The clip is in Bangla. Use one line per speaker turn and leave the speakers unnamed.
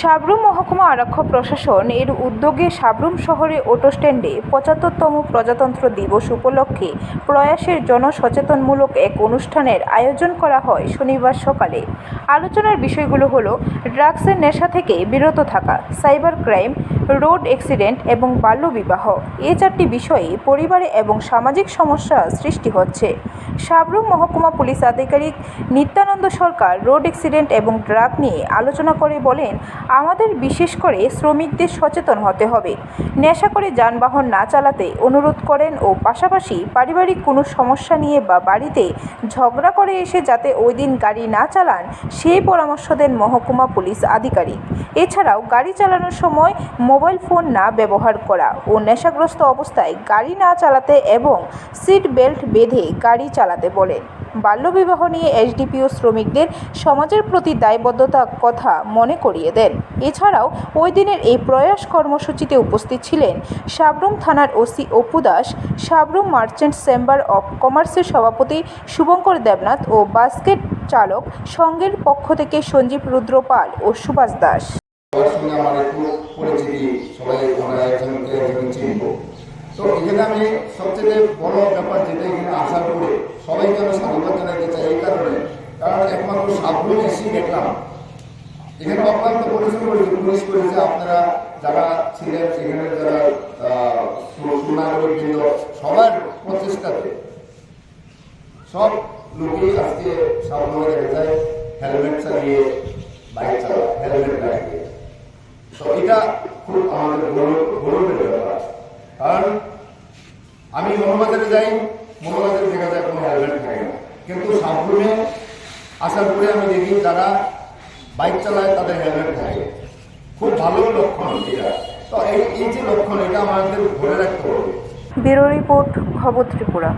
সাবরুম মহকুমা আরক্ষ প্রশাসন এর উদ্যোগে সাবরুম শহরে অটো স্ট্যান্ডে পঁচাত্তরতম প্রজাতন্ত্র দিবস উপলক্ষে প্রয়াসের জনসচেতনমূলক এক অনুষ্ঠানের আয়োজন করা হয় শনিবার সকালে। আলোচনার বিষয়গুলো হলো, ড্রাগসের নেশা থেকে বিরত থাকা, সাইবার ক্রাইম রোড অ্যাক্সিডেন্ট এবং বাল্যবিবাহ। এ চারটি বিষয়ে পরিবারে এবং সামাজিক সমস্যা সৃষ্টি হচ্ছে। সাবরুম মহকুমা পুলিশ আধিকারিক নিত্যানন্দ সরকার রোড অ্যাক্সিডেন্ট এবং ড্রাগ নিয়ে আলোচনা করে বলেন, আমাদের বিশেষ করে শ্রমিকদের সচেতন হতে হবে। নেশা করে যানবাহন না চালাতে অনুরোধ করেন ও পাশাপাশি পারিবারিক কোনো সমস্যা নিয়ে বা বাড়িতে ঝগড়া করে এসে যাতে ওই দিন গাড়ি না চালান, সেই পরামর্শ দেন মহকুমা পুলিশ আধিকারিক। এছাড়াও গাড়ি চালানোর সময় মোবাইল ফোন না ব্যবহার করা ও নেশাগ্রস্ত অবস্থায় গাড়ি না চালাতে এবং সিট বেল্ট বেঁধে গাড়ি চালাতে বলেন। বাল্যবিবাহ নিয়ে এসডিপিও শ্রমিকদের সমাজের প্রতি দায়বদ্ধতা কথা মনে করিয়ে দেন। এছাড়াও ওই দিনের এই প্রয়াস কর্মসূচিতে উপস্থিত ছিলেন সাবরুম থানার OC Apu Das, Sabroom merchant chamber of কমার্সের সভাপতি শুভঙ্কর দেবনাথ ও বাস্কেট চালক সংঘের পক্ষ থেকে সঞ্জীব রুদ্রপাল ও সুভাষ দাস।
সবাই একজন চিনব। তো এখানে আমি সবচেয়ে বড় ব্যাপার যেটা এখানে আসার পরে সবাইকে আমি সাধুবাদ জানাতে চাই এই কারণে। কারণ একমাত্র এসেই দেখলাম। এখানে আপনারা যারা যারা সুনাগরিক সবার প্রচেষ্টাতে সব লোকেই আজকে সাবধানে দেখা হেলমেট চালিয়ে বাইক চালা হেলমেট লাগিয়ে। তো এটা খুব আমাদের গৌরবের ব্যাপার কারণ আমি মনোবাজারে যাই মনোবাজারে দেখা যায় কোনো হেলমেট থাকে না। কিন্তু সাবরুমে আসার পরে আমি দেখি যারা বাইক চালায়, তাদের হেলমেট থাকে। খুব ভালো লক্ষণ এটা। তো এই যে লক্ষণ, এটা আমাদের ধরে রাখতে হবে।
ব্যুরো রিপোর্ট, খবর ত্রিপুরা।